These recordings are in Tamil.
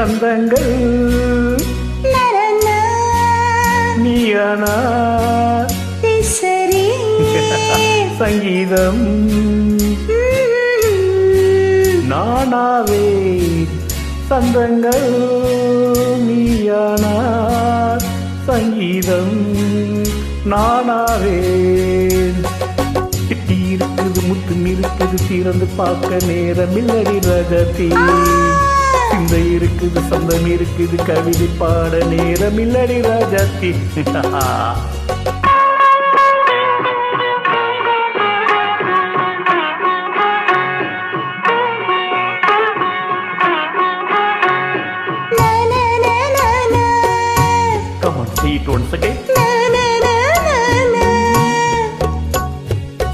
சந்தங்கள். நீயானா சரி சங்கீதம். நானாவே சந்தங்கள் நீயானா சங்கீதம். நானாவே இருக்குது முத்து இருக்குது திறந்து பார்க்க நேரம் இல்லடி ரகத்தி சிந்தை இருக்குது சொந்தம் இருக்குது கவிதை பாட நேரம் இல்லடி ராஜாத்தி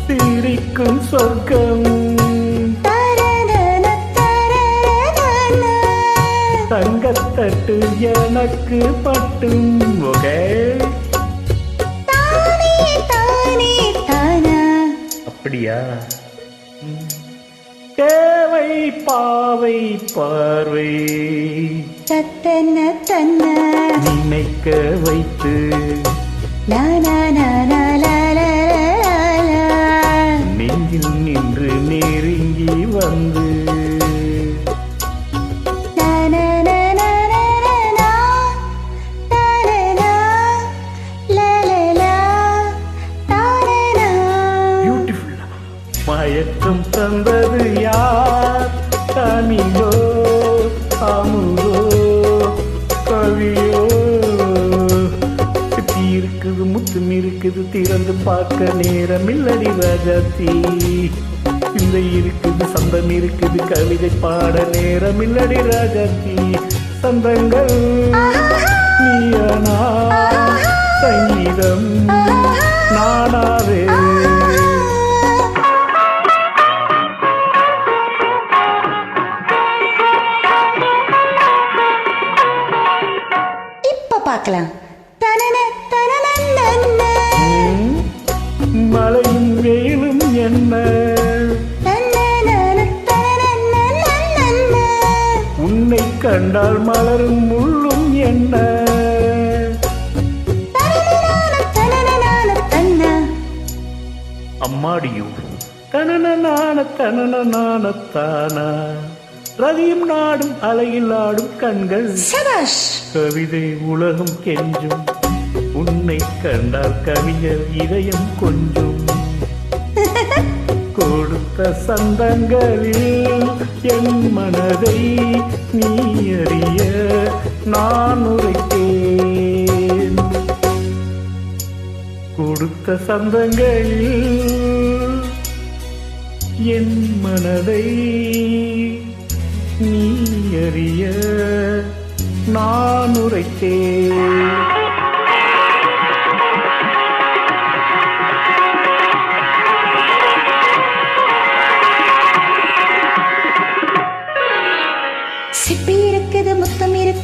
சிரிக்கும் சொர்க்கம். தட்டு எனக்கு பட்டும் முகே. அப்படியா? தேவை பாவை பார்வை. தத்தன தன்ன. நினைக்க வைத்து. நானா நானா. முத்தும் திறந்து பார்க்க நேரம் இல்லடி ராஜாத்தி இந்த இருக்குது சந்தம் இருக்குது கவிதை பாட நேரம் இல்லடி ராஜாத்தி சந்தங்கள் நீயனா? சங்கீதம் நானாவே. பார்க்கலாம். உன்னை கண்டால் மலரும் முள்ளும் என்ன. அம்மாடியோ. தனனனான தனனனான தானா? ரதியும் நாடும் அலையில் ஆடும் கண்கள். கவிதை உலகம் கெஞ்சும். உன்னை கண்டால் கவிஞர் இதயம் கொஞ்சும். கொடுத்த சந்தங்களில் என் மனதை எறிய நான் உரைத்தேன். கொடுத்த சந்தங்களில் என் மனதை நீ அறிய நான் உரைத்தேன்.